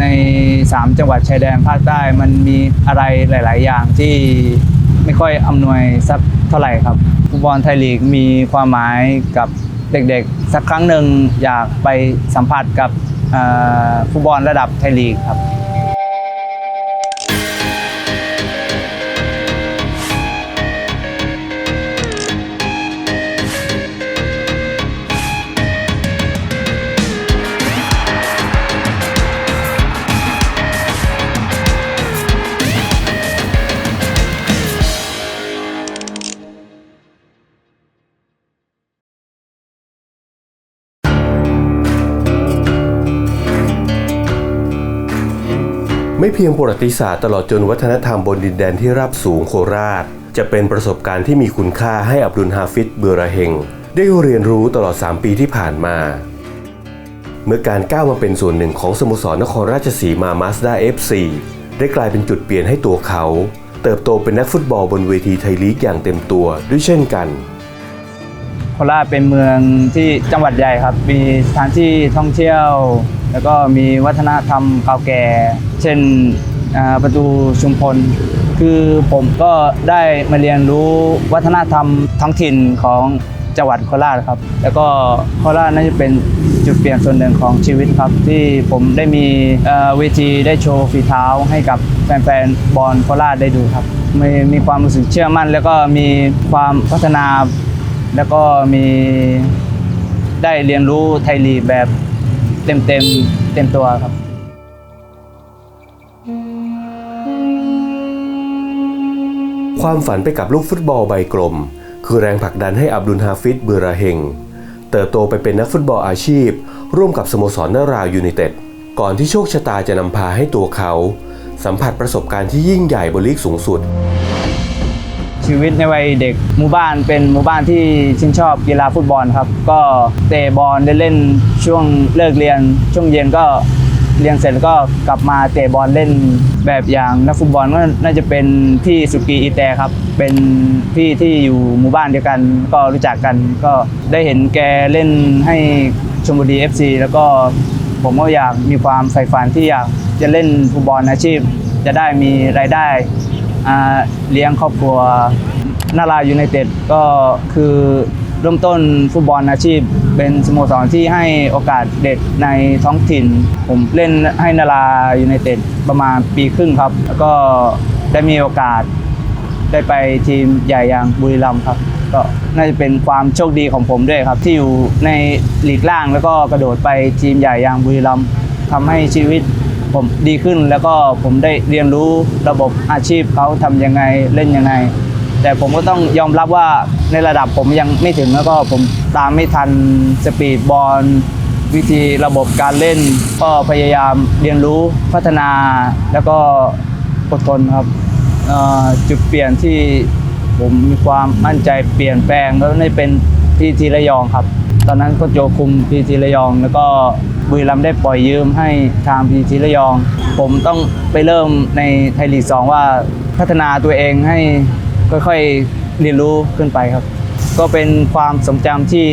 ใน 3 จังหวัดชายแดนภาคใต้มันมีอะไรหลาย ๆ อย่างที่ไม่ค่อยอำนวยสักเท่าไหร่ครับฟุตบอลไทยลีกมีความหมายกับเด็ก ๆ สักครั้งหนึ่งอยากไปสัมผัสกับฟุตบอลระดับไทยลีกครับ ไม่เพียงประวัติศาสตร์ตลอดจนวัฒนธรรมบนดินแดนที่ราบสูงโคราช จะเป็นประสบการณ์ที่มีคุณค่าให้อับดุลฮาฟิดเบอราเฮงได้เรียนรู้ตลอด 3 ปีที่ผ่านมา เมื่อการก้าวมาเป็นส่วนหนึ่งของสโมสรนครราชสีมามาสด้า FC ได้กลายเป็นจุดเปลี่ยนให้ตัวเขา เติบโตเป็นนักฟุตบอลบนเวทีไทยลีกอย่างเต็มตัวด้วยเช่นกันโคราชเป็นเมืองที่จังหวัดใหญ่ครับ มีสถานที่ท่องเที่ยว แล้วก็มีวัฒนธรรมเก่าแก่ เช่นประตูชุมพล คือผมก็ได้มาเรียนรู้วัฒนธรรมท้องถิ่นของจังหวัดโคราชครับ แล้วก็โคราชน่าจะเป็นจุดเปลี่ยนส่วนหนึ่งของชีวิตครับ ที่ผมได้มีเวทีได้โชว์ฝีเท้าให้กับแฟนๆบอลโคราชได้ดูครับมีมีความรู้สึกเชื่อมั่น แล้วก็มีความพัฒนา แล้วก็มีได้เรียนรู้ไทยลีแบบ เต็มเต็มเต็มตัวครับ ความฝันไปกับลูกฟุตบอลใบกลม คือแรงผลักดันให้อับดุลฮาฟิดเบอราเฮงเติบโตไปเป็นนักฟุตบอลอาชีพ ร่วมกับสโมสรนารายูไนเต็ดก่อนที่โชคชะตาจะนำพาให้ตัวเขา สัมผัสประสบการณ์ที่ยิ่งใหญ่บนลีกสูงสุด ชีวิตในวัยเด็กหมู่บ้านเป็นหมู่บ้านที่ชื่นชอบกีฬาฟุตบอลครับ ก็เตะบอลได้เล่นช่วงเลิกเรียน ช่วงเย็นก็เรียนเสร็จก็กลับมาเตะบอลเล่นแบบอย่างนักฟุตบอลก็น่าจะเป็นพี่สุกีอีแตครับ เป็นพี่ที่อยู่หมู่บ้านเดียวกัน ก็รู้จักกัน ก็ได้เห็นแกเล่นให้ชมบุรี FC แล้วก็ผมก็อยากมีความใฝ่ฝันที่อยากจะเล่นฟุตบอลอาชีพ จะได้มีรายได้ เลี้ยงครอบครัวนารายูไนเต็ดก็คือเริ่มต้นฟุตบอลอาชีพ เป็นสโมสรที่ให้โอกาสเด็กในท้องถิ่น ผมเล่นให้นารายูไนเต็ดประมาณปีครึ่งครับ แล้วก็ได้มีโอกาสได้ไปทีมใหญ่อย่างบุรีรัมย์ครับ ก็น่าจะเป็นความโชคดีของผมด้วยครับ ที่อยู่ในลีกล่างแล้วก็กระโดดไปทีมใหญ่อย่างบุรีรัมย์ทำให้ชีวิต ผมดีขึ้นแล้วก็ผมได้เรียนรู้ระบบอาชีพเขาทำยังไงเล่นยังไง แต่ผมก็ต้องยอมรับว่าในระดับผมยังไม่ถึงแล้วก็ผมตามไม่ทันสปีดบอลวิธีระบบการเล่น ก็พยายามเรียนรู้พัฒนาแล้วก็อดทนครับจุดเปลี่ยนที่ผมมีความมั่นใจเปลี่ยนแปลงก็ได้เป็นที่ทีระยองครับ ตอนนั้นก็โจคุมพีทีระยองแล้วก็ บุรีรัมย์ได้ปล่อยยืมให้ทางพีทีระยอง ผมต้องไปเริ่มในไทยลีกสองว่าพัฒนาตัวเองให้ค่อยๆเรียนรู้ขึ้นไปครับ ก็เป็นความทรงจำที่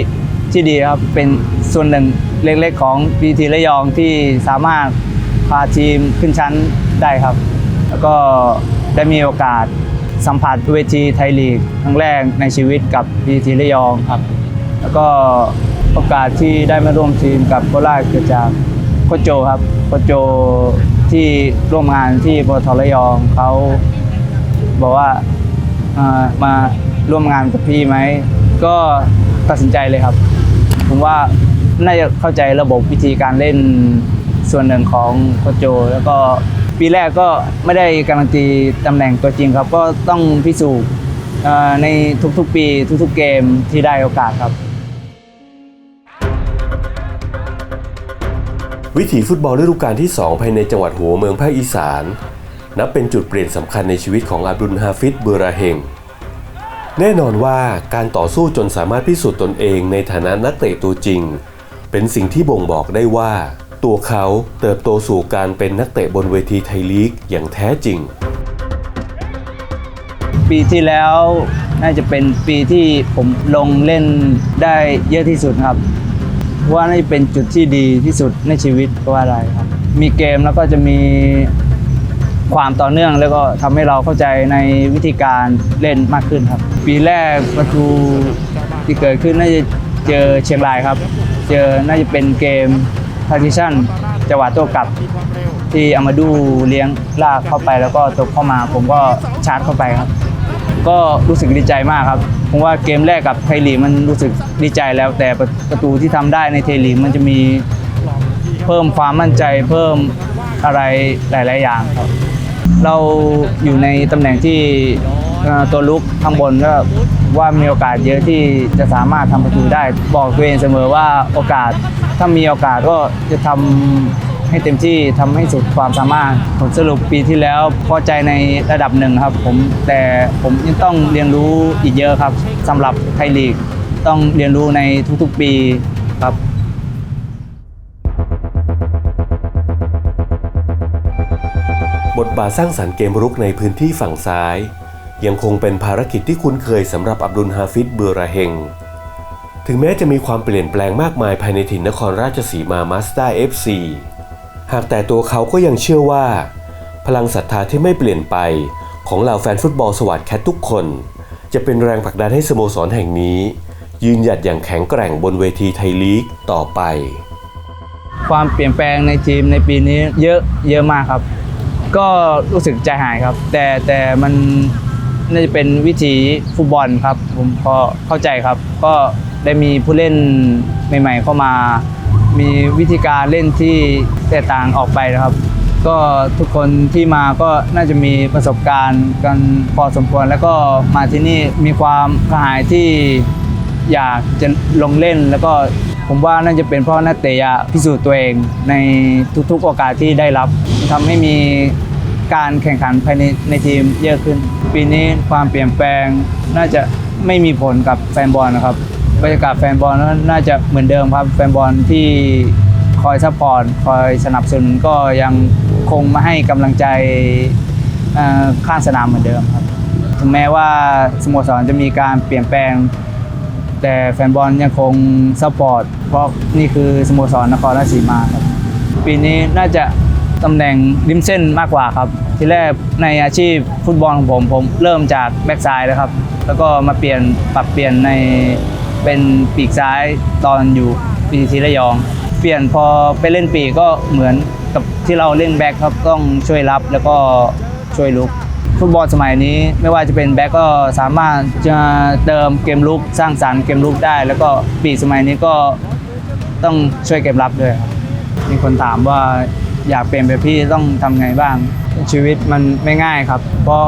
ที่ดีครับ เป็นส่วนหนึ่งเล็กๆของพีทีระยองที่สามารถพาทีมขึ้นชั้นได้ครับ แล้วก็ได้มีโอกาสสัมผัสเวทีไทยลีกครั้งแรกในชีวิตกับพีทีระยองครับ แล้วก็โอกาสที่ได้มาร่วมทีมกับโคราชเกิดจากโคโจครับโคโจที่ร่วมงานที่ปทระยองเขาบอกว่ามาร่วมงานกับพี่ไหม ก็ตัดสินใจเลยครับ ผมว่าน่าจะเข้าใจระบบวิธีการเล่นส่วนหนึ่งของโคโจ แล้วก็ปีแรกก็ไม่ได้การันตีตำแหน่งตัวจริงครับ ก็ต้องพิสูจน์ในทุกๆปีทุกๆเกมที่ได้โอกาสครับ วิถีฟุตบอลฤดูกาลที่ 2 ภายในจังหวัดหัวเมืองภาคอีสาน นับเป็นจุดเปลี่ยนสำคัญในชีวิตของอับดุลฮาฟิดเบราเฮงแน่นอนว่าการต่อสู้จนสามารถพิสูจน์ตนเองในฐานะนักเตะตัวจริง เป็นสิ่งที่บ่งบอกได้ว่า ตัวเขาเติบโตสู่การเป็นนักเตะบนเวทีไทยลีกอย่างแท้จริง ปีที่แล้วน่าจะเป็นปีที่ผมลงเล่นได้เยอะที่สุดครับ ว่านี่เป็นจุดที่ดีที่สุดในชีวิตก็ว่าได้ครับ มีเกมแล้วก็จะมีความต่อเนื่องแล้วก็ทำให้เราเข้าใจในวิธีการเล่นมากขึ้นครับ ปีแรกประตูที่เกิดขึ้นน่าจะเจอเชียงรายครับ เจอน่าจะเป็นเกม partition จังหวะโต้กลับ ที่อามาดูเลี้ยงลากเข้าไปแล้วก็ตกเข้ามา ผมก็ชาร์จเข้าไปครับ ก็รู้สึกดีใจมากครับ ผมว่าเกมแรกกับไทยลีกมันรู้สึกดีใจแล้ว แต่ประตูที่ทำได้ในไทยลีกมันจะมีเพิ่มความมั่นใจเพิ่มอะไรหลาย ๆ อย่างครับ เราอยู่ในตำแหน่งที่ตัวลุกข้างบนก็ว่ามีโอกาสเยอะที่จะสามารถทำประตูได้ บอกตัวเองเสมอว่าโอกาสถ้ามีโอกาสก็จะทำ ให้เต็มที่ทำให้สุดความสามารถ ผลสรุปปีที่แล้วพอใจในระดับหนึ่งครับผมแต่ผมยังต้องเรียนรู้อีกเยอะครับสำหรับไทยลีกต้องเรียนรู้ในทุกๆปีครับบทบาทสร้างสรรค์เกมรุกในพื้นที่ฝั่งซ้าย ยังคงเป็นภารกิจที่คุ้นเคยสำหรับอับดุลฮาฟิดเบือราเฮง ถึงแม้จะมีความเปลี่ยนแปลงมากมายภายในถิ่นนครราชสีมามาสด้า FC หากแต่ตัวเขาก็ยังเชื่อว่า พลังศรัทธาที่ไม่เปลี่ยนไปของเหล่าแฟนฟุตบอลสวัสดแคททุกคน จะเป็นแรงผลักดันให้สโมสรแห่งนี้ ยืนหยัดอย่างแข็งแกร่งบนเวทีไทยลีกต่อไป ความเปลี่ยนแปลงในทีมในปีนี้เยอะเยอะมากครับ ก็รู้สึกใจหายครับ แต่แต่มันน่าจะเป็นวิถีฟุตบอลครับ ผมพอเข้าใจครับ ก็ได้มีผู้เล่นใหม่ ๆ เข้ามา มีวิธีการเล่นที่แตกต่างออกไปนะครับ ก็ทุกคนที่มาก็น่าจะมีประสบการณ์กันพอสมควร แล้วก็มาที่นี่มีความกระหายที่อยากจะลงเล่นแล้วก็ผมว่าน่าจะเป็นเพราะนักเตะพิสูจน์ตัวเองในทุกๆโอกาสที่ได้รับทำให้มีการแข่งขันภายในในทีมเยอะขึ้น ปีนี้ความเปลี่ยนแปลงน่าจะไม่มีผลกับแฟนบอลนะครับ บรรยากาศแฟนบอลน่าจะเหมือนเดิมครับ แฟนบอลที่คอยซัพพอร์ตคอยสนับสนุนก็ยังคงมาให้กำลังใจข้างสนามเหมือนเดิมครับถึงแม้ว่าสโมสรจะมีการเปลี่ยนแปลง แต่แฟนบอลยังคงซัพพอร์ตเพราะนี่คือสโมสรนครราชสีมาครับปีนี้น่าจะตำแหน่งริมเส้นมากกว่าครับ ที่แรกในอาชีพฟุตบอลของผมผมเริ่มจากแบ็กซ้ายแล้วครับ แล้วก็มาเปลี่ยนปรับเปลี่ยนใน เป็นปีกซ้ายตอนอยู่ปีทีระยอง เปลี่ยนพอไปเล่นปีกก็เหมือนกับที่เราเล่นแบ็คครับต้องช่วยรับแล้วก็ช่วยลุก ฟุตบอลสมัยนี้ไม่ว่าจะเป็นแบ็กก็สามารถจะเติมเกมลุกสร้างสรรค์เกมลุกได้ แล้วก็ปีกสมัยนี้ก็ต้องช่วยเก็บรับด้วยครับมีคนถามว่าอยากเปลี่ยนแบบพี่ต้องทำไงบ้างชีวิตมันไม่ง่ายครับ เพราะ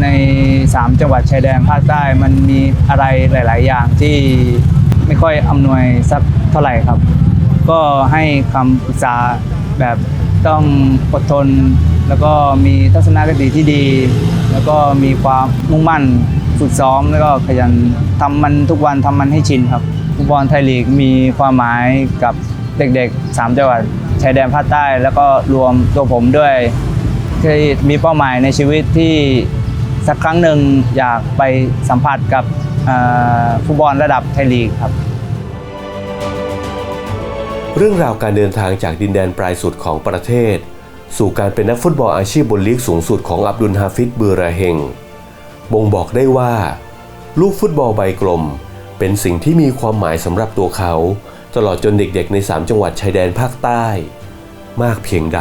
ใน 3 จังหวัดชายแดนภาคใต้มันมีอะไรหลาย ๆ อย่างที่ไม่ค่อยอำนวยสักเท่าไหร่ครับ ก็ให้คำปรึกษาแบบต้องอดทน แล้วก็มีทัศนคติที่ดี แล้วก็มีความมุ่งมั่นฝึกซ้อมแล้วก็ขยันทำมันทุกวันทำมันให้ชินครับฟุตบอลไทยลีกมีความหมายกับเด็กๆ 3 จังหวัดชายแดนภาคใต้ แล้วก็รวมตัวผมด้วยที่มีเป้าหมายในชีวิตที่ สักครั้งหนึ่งอยากไปสัมผัสกับฟุตบอลระดับไทยลีกครับ เรื่องราวการเดินทางจากดินแดนปลายสุดของประเทศ สู่การเป็นนักฟุตบอลอาชีพบนลีกสูงสุดของอับดุลฮาฟิดเบือราเฮงบ่งบอกได้ว่า ลูกฟุตบอลใบกลม เป็นสิ่งที่มีความหมายสำหรับตัวเขา ตลอดจนเด็กๆ ใน 3 จังหวัดชายแดนภาคใต้ มากเพียงใด